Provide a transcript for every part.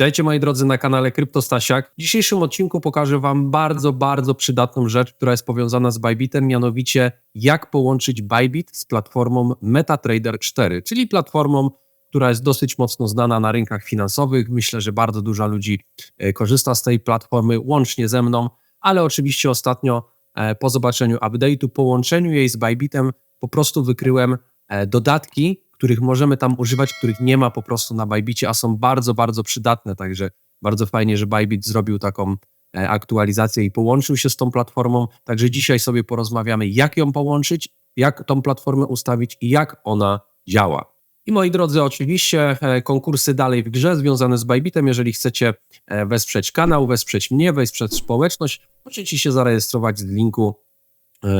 Witajcie moi drodzy na kanale Kryptostasiak. W dzisiejszym odcinku pokażę Wam bardzo, bardzo przydatną rzecz, która jest powiązana z Bybitem, mianowicie jak połączyć Bybit z platformą MetaTrader 4, czyli platformą, która jest dosyć mocno znana na rynkach finansowych. Myślę, że bardzo dużo ludzi e, korzysta z tej platformy, łącznie ze mną, ale oczywiście ostatnio e, po zobaczeniu update'u, połączeniu jej z Bybitem, po prostu wykryłem e, dodatki, których możemy tam używać, których nie ma po prostu na Bybicie, a są bardzo, bardzo przydatne. Także bardzo fajnie, że Bybit zrobił taką e, aktualizację i połączył się z tą platformą. Także dzisiaj sobie porozmawiamy, jak ją połączyć, jak tą platformę ustawić i jak ona działa. I moi drodzy, oczywiście e, konkursy dalej w grze związane z Bybitem. Jeżeli chcecie e, wesprzeć kanał, wesprzeć mnie, wesprzeć społeczność, możecie się zarejestrować z linku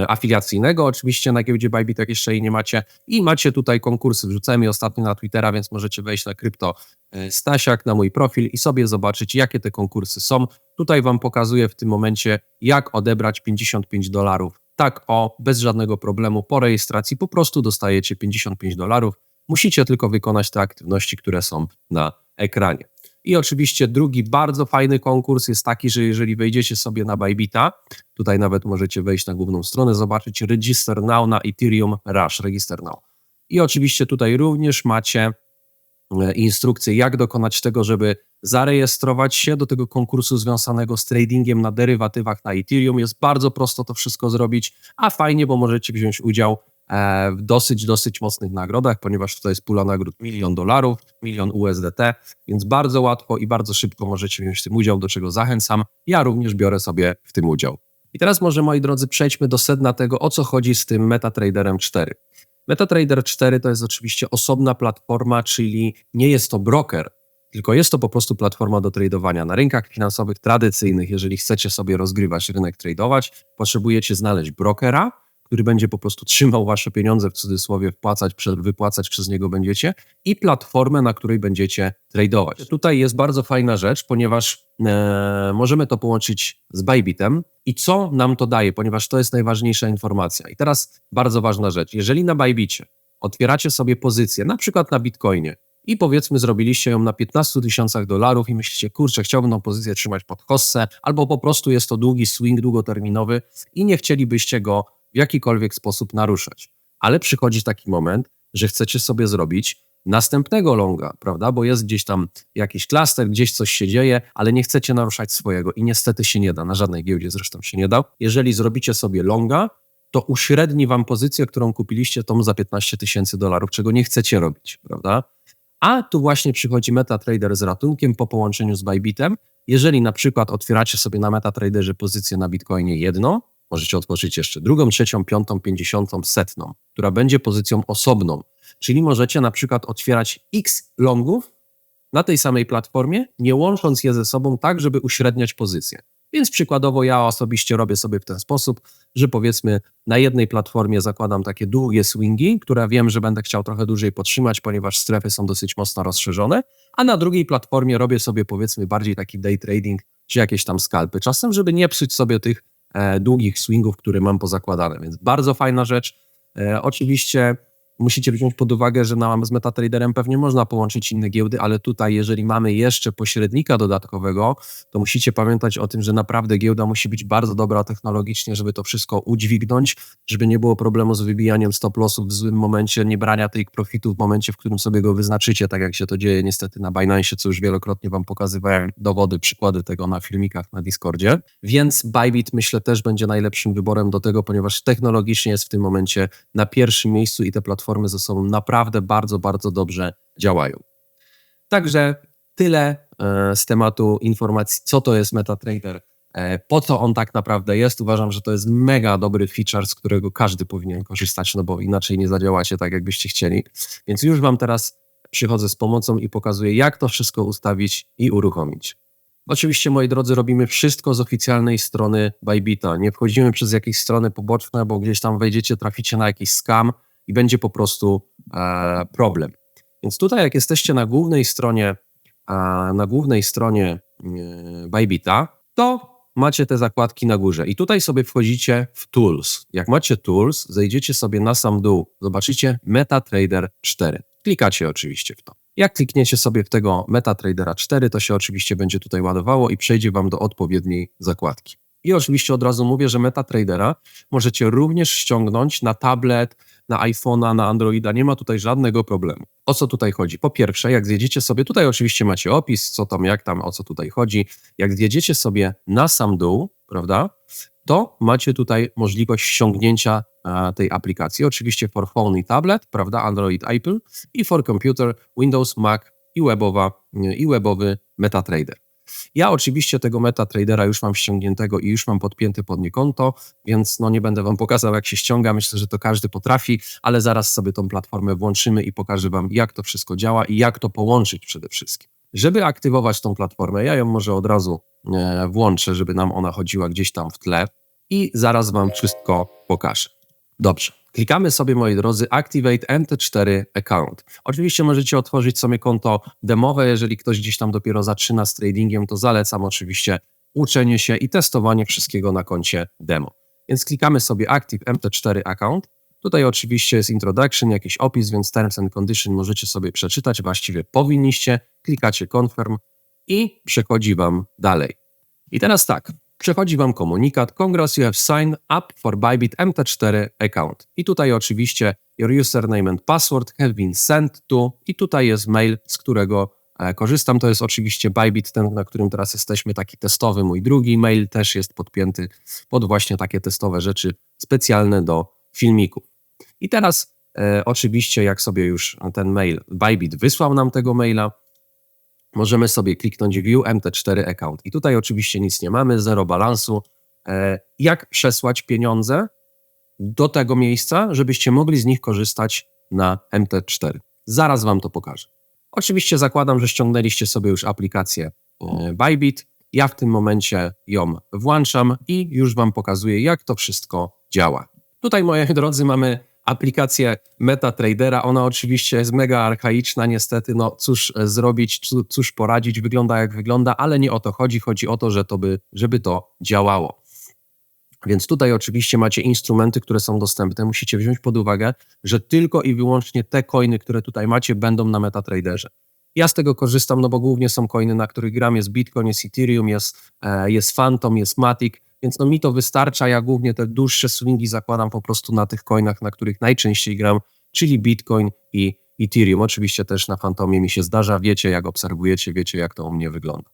afiliacyjnego. Oczywiście na giełdzie Bybit, jak jeszcze jej nie macie. I macie tutaj konkursy. Wrzucałem je ostatnio na Twittera, więc możecie wejść na krypto e, Stasiak, na mój profil i sobie zobaczyć, jakie te konkursy są. Tutaj Wam pokazuję w tym momencie, jak odebrać 55 dolarów. Tak o, bez żadnego problemu. Po rejestracji po prostu dostajecie 55 dolarów. Musicie tylko wykonać te aktywności, które są na ekranie. I oczywiście drugi bardzo fajny konkurs jest taki, że jeżeli wejdziecie sobie na Bybita, tutaj nawet możecie wejść na główną stronę, zobaczyć Register Now na Ethereum Rush, Register Now. I oczywiście tutaj również macie e, instrukcję, jak dokonać tego, żeby zarejestrować się do tego konkursu związanego z tradingiem na derywatywach na Ethereum. Jest bardzo prosto to wszystko zrobić, a fajnie, bo możecie wziąć udział w dosyć, dosyć mocnych nagrodach, ponieważ tutaj jest pula nagród milion dolarów, milion USDT, więc bardzo łatwo i bardzo szybko możecie wziąć w tym udział, do czego zachęcam. Ja również biorę sobie w tym udział. I teraz może, moi drodzy, przejdźmy do sedna tego, o co chodzi z tym MetaTraderem 4. MetaTrader 4 to jest oczywiście osobna platforma, czyli nie jest to broker, tylko jest to po prostu platforma do tradowania. Na rynkach finansowych tradycyjnych, jeżeli chcecie sobie rozgrywać rynek, tradować, potrzebujecie znaleźć brokera, który będzie po prostu trzymał wasze pieniądze, w cudzysłowie wpłacać, wypłacać przez niego będziecie i platformę, na której będziecie tradować. Tutaj jest bardzo fajna rzecz, ponieważ e, możemy to połączyć z Bybitem i co nam to daje, ponieważ to jest najważniejsza informacja. I teraz bardzo ważna rzecz. Jeżeli na Bybicie otwieracie sobie pozycję, na przykład na Bitcoinie, i powiedzmy zrobiliście ją na 15 tysiącach dolarów i myślicie, kurczę, chciałbym tą pozycję trzymać pod hossę, albo po prostu jest to długi swing długoterminowy i nie chcielibyście go w jakikolwiek sposób naruszać. Ale przychodzi taki moment, że chcecie sobie zrobić następnego longa, prawda? Bo jest gdzieś tam jakiś klaster, gdzieś coś się dzieje, ale nie chcecie naruszać swojego i niestety się nie da, na żadnej giełdzie zresztą się nie da. Jeżeli zrobicie sobie longa, to uśredni wam pozycję, którą kupiliście tą za 15 tysięcy dolarów, czego nie chcecie robić, prawda? A tu właśnie przychodzi MetaTrader z ratunkiem po połączeniu z Bybitem. Jeżeli na przykład otwieracie sobie na MetaTraderze pozycję na Bitcoinie jedno, Możecie otworzyć jeszcze drugą, trzecią, piątą, pięćdziesiątą, setną, która będzie pozycją osobną. Czyli możecie na przykład otwierać x longów na tej samej platformie, nie łącząc je ze sobą tak, żeby uśredniać pozycję. Więc przykładowo ja osobiście robię sobie w ten sposób, że powiedzmy na jednej platformie zakładam takie długie swingi, które wiem, że będę chciał trochę dłużej podtrzymać, ponieważ strefy są dosyć mocno rozszerzone, a na drugiej platformie robię sobie powiedzmy bardziej taki day trading czy jakieś tam skalpy. Czasem, żeby nie psuć sobie tych długich swingów, które mam pozakładane, więc bardzo fajna rzecz. E, oczywiście musicie wziąć pod uwagę, że na, z MetaTraderem pewnie można połączyć inne giełdy, ale tutaj, jeżeli mamy jeszcze pośrednika dodatkowego, to musicie pamiętać o tym, że naprawdę giełda musi być bardzo dobra technologicznie, żeby to wszystko udźwignąć, żeby nie było problemu z wybijaniem stop lossów w złym momencie, nie brania tych profitów w momencie, w którym sobie go wyznaczycie, tak jak się to dzieje niestety na Binance, co już wielokrotnie Wam pokazywałem dowody, przykłady tego na filmikach na Discordzie. Więc Bybit myślę też będzie najlepszym wyborem do tego, ponieważ technologicznie jest w tym momencie na pierwszym miejscu i te platformy platformy ze sobą naprawdę bardzo, bardzo dobrze działają. Także tyle e, z tematu informacji, co to jest MetaTrader, e, po co on tak naprawdę jest. Uważam, że to jest mega dobry feature, z którego każdy powinien korzystać, no bo inaczej nie zadziałacie tak, jakbyście chcieli. Więc już Wam teraz przychodzę z pomocą i pokazuję, jak to wszystko ustawić i uruchomić. Oczywiście, moi drodzy, robimy wszystko z oficjalnej strony Bybita. Nie wchodzimy przez jakieś strony poboczne, bo gdzieś tam wejdziecie, traficie na jakiś scam, i będzie po prostu e, problem. Więc tutaj, jak jesteście na głównej stronie, na głównej stronie e, Bybita, to macie te zakładki na górze i tutaj sobie wchodzicie w Tools. Jak macie Tools, zejdziecie sobie na sam dół, zobaczycie MetaTrader 4. Klikacie oczywiście w to. Jak klikniecie sobie w tego MetaTradera 4, to się oczywiście będzie tutaj ładowało i przejdzie Wam do odpowiedniej zakładki. I oczywiście od razu mówię, że MetaTradera możecie również ściągnąć na tablet, na iPhone'a, na Androida, nie ma tutaj żadnego problemu. O co tutaj chodzi? Po pierwsze, jak zjedziecie sobie, tutaj oczywiście macie opis, co tam, jak tam, o co tutaj chodzi. Jak zjedziecie sobie na sam dół, prawda, to macie tutaj możliwość ściągnięcia e, tej aplikacji. Oczywiście for phone i tablet, prawda, Android, Apple i for computer, Windows, Mac i, webowa, i webowy MetaTrader. Ja oczywiście tego MetaTradera już mam ściągniętego i już mam podpięty pod nie konto, więc no nie będę wam pokazał jak się ściąga, myślę, że to każdy potrafi, ale zaraz sobie tą platformę włączymy i pokażę wam jak to wszystko działa i jak to połączyć przede wszystkim. Żeby aktywować tą platformę, ja ją może od razu e, włączę, żeby nam ona chodziła gdzieś tam w tle i zaraz wam wszystko pokażę. Dobrze. Klikamy sobie, moi drodzy, Activate MT4 Account. Oczywiście możecie otworzyć sobie konto demowe, jeżeli ktoś gdzieś tam dopiero zaczyna z tradingiem, to zalecam oczywiście uczenie się i testowanie wszystkiego na koncie demo. Więc klikamy sobie Active MT4 Account. Tutaj oczywiście jest introduction, jakiś opis, więc terms and condition możecie sobie przeczytać, właściwie powinniście. Klikacie confirm i przechodzi Wam dalej. I teraz tak, przechodzi Wam komunikat Congrats, you have signed up for Bybit MT4 account. I tutaj oczywiście your username and password have been sent to i tutaj jest mail, z którego e, korzystam. To jest oczywiście Bybit, ten, na którym teraz jesteśmy, taki testowy. Mój drugi mail też jest podpięty pod właśnie takie testowe rzeczy specjalne do filmików. I teraz e, oczywiście, jak sobie już ten mail, Bybit wysłał nam tego maila, możemy sobie kliknąć View MT4 Account. I tutaj oczywiście nic nie mamy, zero balansu. E, jak przesłać pieniądze do tego miejsca, żebyście mogli z nich korzystać na MT4? Zaraz Wam to pokażę. Oczywiście zakładam, że ściągnęliście sobie już aplikację e, Bybit. Ja w tym momencie ją włączam i już Wam pokazuję, jak to wszystko działa. Tutaj, moi drodzy, mamy aplikację MetaTradera. Ona oczywiście jest mega archaiczna, niestety. No cóż e, zrobić, cóż poradzić, wygląda jak wygląda, ale nie o to chodzi. Chodzi o to, że to by, żeby to działało. Więc tutaj oczywiście macie instrumenty, które są dostępne. Musicie wziąć pod uwagę, że tylko i wyłącznie te coiny, które tutaj macie, będą na MetaTraderze. Ja z tego korzystam, no bo głównie są coiny, na których gram. Jest Bitcoin, jest Ethereum, jest, e, jest Phantom, jest Matic więc no mi to wystarcza. Ja głównie te dłuższe swingi zakładam po prostu na tych coinach, na których najczęściej gram, czyli Bitcoin i Ethereum. Oczywiście też na Fantomie mi się zdarza. Wiecie, jak obserwujecie, wiecie, jak to u mnie wygląda.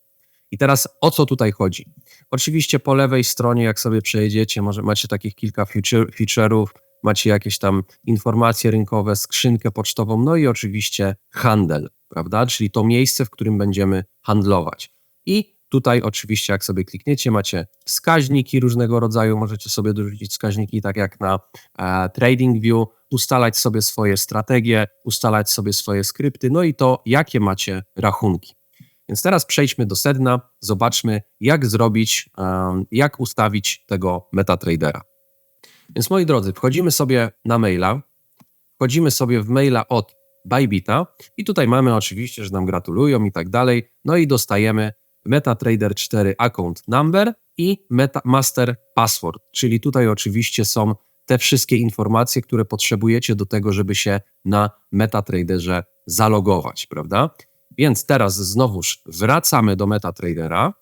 I teraz o co tutaj chodzi? Oczywiście po lewej stronie, jak sobie przejedziecie, może macie takich kilka feature'ów, macie jakieś tam informacje rynkowe, skrzynkę pocztową, no i oczywiście handel, prawda? Czyli to miejsce, w którym będziemy handlować. I Tutaj oczywiście jak sobie klikniecie macie wskaźniki różnego rodzaju, możecie sobie dorzucić wskaźniki tak jak na e, TradingView, ustalać sobie swoje strategie, ustalać sobie swoje skrypty, no i to jakie macie rachunki. Więc teraz przejdźmy do sedna, zobaczmy jak zrobić, jak ustawić tego MetaTradera. Więc moi drodzy, wchodzimy sobie na maila, wchodzimy sobie w maila od Bybita i tutaj mamy oczywiście, że nam gratulują i tak dalej, no i dostajemy MetaTrader 4 account number i meta master password, czyli tutaj oczywiście są te wszystkie informacje, które potrzebujecie do tego, żeby się na MetaTraderze zalogować, prawda? Więc teraz znowuż wracamy do MetaTradera.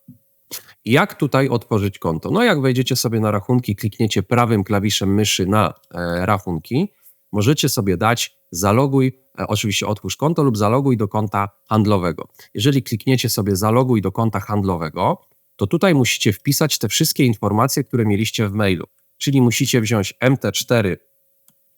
Jak tutaj otworzyć konto? No jak wejdziecie sobie na rachunki, klikniecie prawym klawiszem myszy na e, rachunki, możecie sobie dać zaloguj E, oczywiście otwórz konto lub zaloguj do konta handlowego. Jeżeli klikniecie sobie zaloguj do konta handlowego, to tutaj musicie wpisać te wszystkie informacje, które mieliście w mailu. Czyli musicie wziąć MT4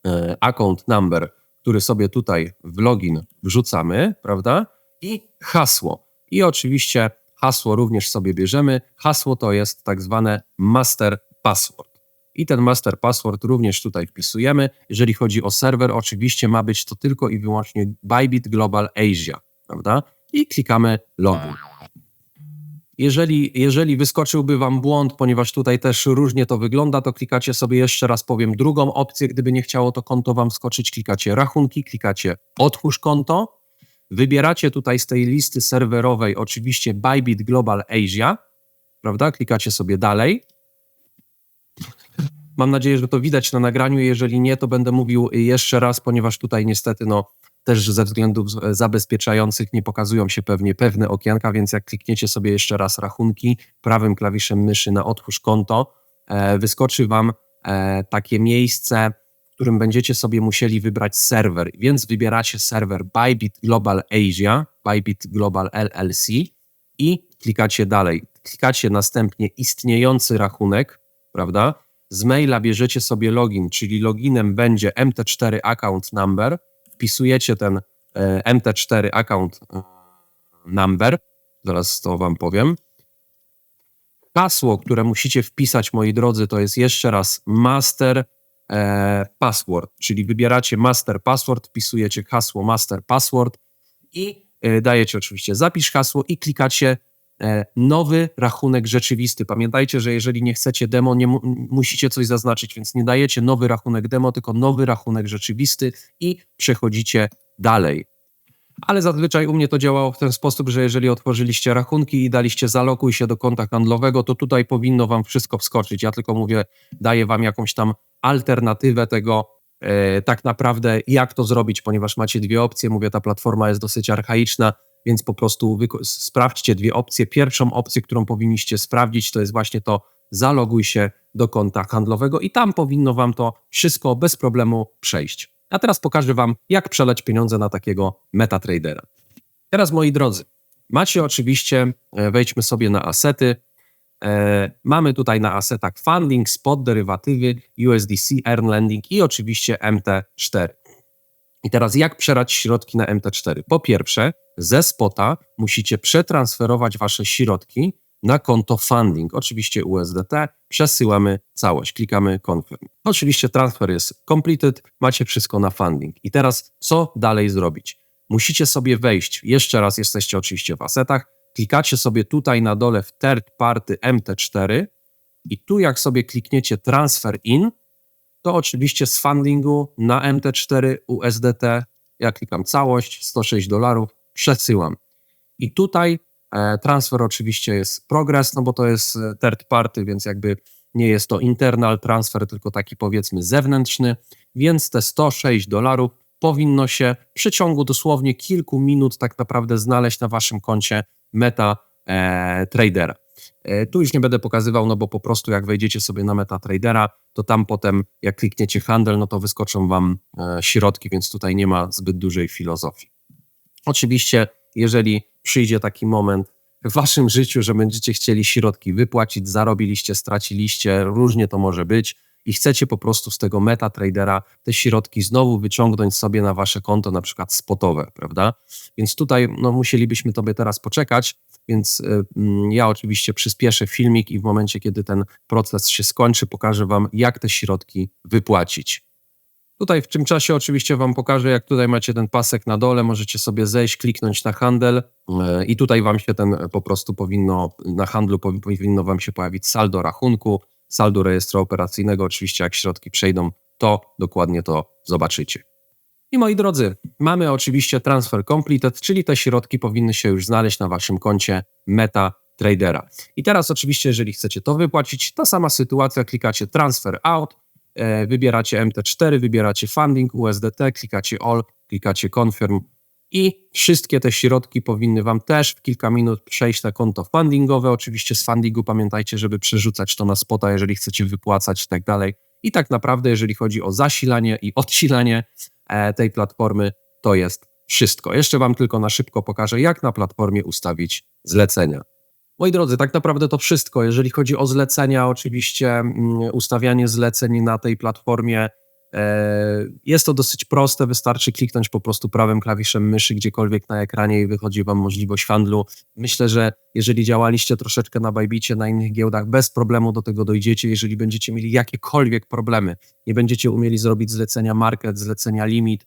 e, account number, który sobie tutaj w login wrzucamy, prawda? I hasło. I oczywiście hasło również sobie bierzemy. Hasło to jest tak zwane master password i ten master password również tutaj wpisujemy. Jeżeli chodzi o serwer, oczywiście ma być to tylko i wyłącznie Bybit Global Asia, prawda? I klikamy login. Jeżeli, jeżeli wyskoczyłby Wam błąd, ponieważ tutaj też różnie to wygląda, to klikacie sobie jeszcze raz powiem drugą opcję. Gdyby nie chciało to konto Wam skoczyć, klikacie rachunki, klikacie otwórz konto. Wybieracie tutaj z tej listy serwerowej oczywiście Bybit Global Asia, prawda? Klikacie sobie dalej. Mam nadzieję, że to widać na nagraniu. Jeżeli nie, to będę mówił jeszcze raz, ponieważ tutaj niestety no, też ze względów zabezpieczających nie pokazują się pewnie pewne okienka, więc jak klikniecie sobie jeszcze raz rachunki prawym klawiszem myszy na otwórz konto, e, wyskoczy Wam e, takie miejsce, w którym będziecie sobie musieli wybrać serwer, więc wybieracie serwer Bybit Global Asia, Bybit Global LLC i klikacie dalej. Klikacie następnie istniejący rachunek, prawda? Z maila bierzecie sobie login, czyli loginem będzie MT4 account number, wpisujecie ten e, MT4 account e, number, zaraz to wam powiem. Hasło, które musicie wpisać, moi drodzy, to jest jeszcze raz master e, password, czyli wybieracie master password, wpisujecie hasło master password i dajecie oczywiście zapisz hasło i klikacie nowy rachunek rzeczywisty. Pamiętajcie, że jeżeli nie chcecie demo, nie mu, musicie coś zaznaczyć, więc nie dajecie nowy rachunek demo, tylko nowy rachunek rzeczywisty i przechodzicie dalej. Ale zazwyczaj u mnie to działało w ten sposób, że jeżeli otworzyliście rachunki i daliście zalokuj się do konta handlowego, to tutaj powinno wam wszystko wskoczyć. Ja tylko mówię, daję wam jakąś tam alternatywę tego, e, tak naprawdę jak to zrobić, ponieważ macie dwie opcje. Mówię, ta platforma jest dosyć archaiczna, więc po prostu sprawdźcie dwie opcje. Pierwszą opcję, którą powinniście sprawdzić, to jest właśnie to zaloguj się do konta handlowego i tam powinno wam to wszystko bez problemu przejść. A teraz pokażę wam, jak przelać pieniądze na takiego MetaTradera. Teraz, moi drodzy, macie oczywiście, e, wejdźmy sobie na asety. E, mamy tutaj na asetach funding, spot, derywatywy, USDC, earn lending i oczywiście MT4. I teraz jak przelać środki na MT4? Po pierwsze, ze spota musicie przetransferować wasze środki na konto funding, oczywiście USDT, przesyłamy całość, klikamy confirm. Oczywiście transfer jest completed, macie wszystko na funding. I teraz co dalej zrobić? Musicie sobie wejść, jeszcze raz jesteście oczywiście w asetach, klikacie sobie tutaj na dole w third party MT4 i tu jak sobie klikniecie transfer in, to oczywiście z fundingu na MT4 USDT, ja klikam całość, 106 dolarów, przesyłam. I tutaj e, transfer oczywiście jest progress, no bo to jest e, third party, więc jakby nie jest to internal transfer, tylko taki powiedzmy zewnętrzny, więc te 106 dolarów powinno się w przeciągu dosłownie kilku minut tak naprawdę znaleźć na waszym koncie Meta e, Tradera. E, Tu już nie będę pokazywał, no bo po prostu jak wejdziecie sobie na MetaTradera, to tam potem jak klikniecie handel, no to wyskoczą wam e, środki, więc tutaj nie ma zbyt dużej filozofii. Oczywiście, jeżeli przyjdzie taki moment w waszym życiu, że będziecie chcieli środki wypłacić, zarobiliście, straciliście, różnie to może być i chcecie po prostu z tego MetaTradera te środki znowu wyciągnąć sobie na wasze konto, na przykład spotowe, prawda? Więc tutaj no, musielibyśmy tobie teraz poczekać, więc y, mm, ja oczywiście przyspieszę filmik i w momencie, kiedy ten proces się skończy, pokażę wam, jak te środki wypłacić. Tutaj w tym czasie oczywiście Wam pokażę, jak tutaj macie ten pasek na dole, możecie sobie zejść, kliknąć na handel e, i tutaj Wam się ten e, po prostu powinno, na handlu powi- powinno Wam się pojawić saldo rachunku, saldo rejestru operacyjnego, oczywiście jak środki przejdą, to dokładnie to zobaczycie. I moi drodzy, mamy oczywiście transfer completed, czyli te środki powinny się już znaleźć na Waszym koncie Meta Tradera. I teraz oczywiście, jeżeli chcecie to wypłacić, ta sama sytuacja, klikacie transfer out, e, wybieracie MT4, wybieracie funding, USDT, klikacie all, klikacie confirm i wszystkie te środki powinny Wam też w kilka minut przejść na konto fundingowe. Oczywiście z fundingu pamiętajcie, żeby przerzucać to na spota, jeżeli chcecie wypłacać i tak dalej. I tak naprawdę, jeżeli chodzi o zasilanie i odsilanie e, tej platformy, to jest wszystko. Jeszcze Wam tylko na szybko pokażę, jak na platformie ustawić zlecenia. Moi drodzy, tak naprawdę to wszystko. Jeżeli chodzi o zlecenia, oczywiście mm, ustawianie zleceń na tej platformie jest to dosyć proste. Wystarczy kliknąć po prostu prawym klawiszem myszy gdziekolwiek na ekranie i wychodzi Wam możliwość handlu. Myślę, że jeżeli działaliście troszeczkę na Bajbicie, na innych giełdach, bez problemu do tego dojdziecie. Jeżeli będziecie mieli jakiekolwiek problemy, nie będziecie umieli zrobić zlecenia market, zlecenia limit,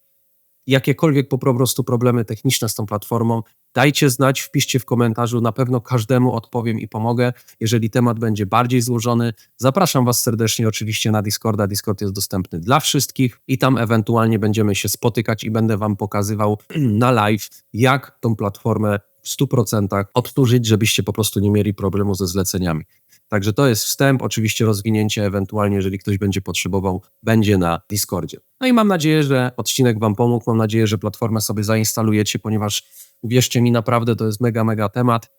jakiekolwiek po prostu problemy techniczne z tą platformą, dajcie znać, wpiszcie w komentarzu, na pewno każdemu odpowiem i pomogę. Jeżeli temat będzie bardziej złożony, zapraszam Was serdecznie oczywiście na Discorda. Discord jest dostępny dla wszystkich i tam ewentualnie będziemy się spotykać i będę Wam pokazywał na live, jak tą platformę w 100% odtworzyć, żebyście po prostu nie mieli problemu ze zleceniami. Także to jest wstęp, oczywiście rozwinięcie ewentualnie, jeżeli ktoś będzie potrzebował, będzie na Discordzie. No i mam nadzieję, że odcinek Wam pomógł, mam nadzieję, że platformę sobie zainstalujecie, ponieważ uwierzcie mi, naprawdę to jest mega, mega temat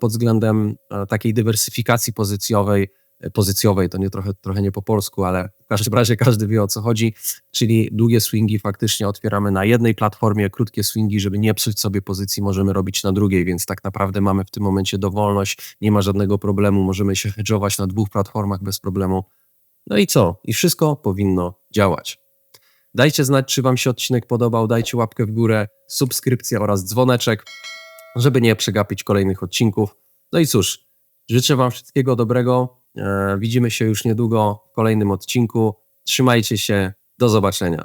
pod względem takiej dywersyfikacji pozycjowej, e, pozycjowej, to nie trochę, trochę nie po polsku, ale w każdym razie każdy wie o co chodzi, czyli długie swingi faktycznie otwieramy na jednej platformie, krótkie swingi, żeby nie psuć sobie pozycji, możemy robić na drugiej, więc tak naprawdę mamy w tym momencie dowolność, nie ma żadnego problemu, możemy się hedżować na dwóch platformach bez problemu. No i co? I wszystko powinno działać. Dajcie znać, czy Wam się odcinek podobał, dajcie łapkę w górę, subskrypcja oraz dzwoneczek, żeby nie przegapić kolejnych odcinków. No i cóż, życzę Wam wszystkiego dobrego. E, widzimy się już niedługo w kolejnym odcinku. Trzymajcie się, do zobaczenia.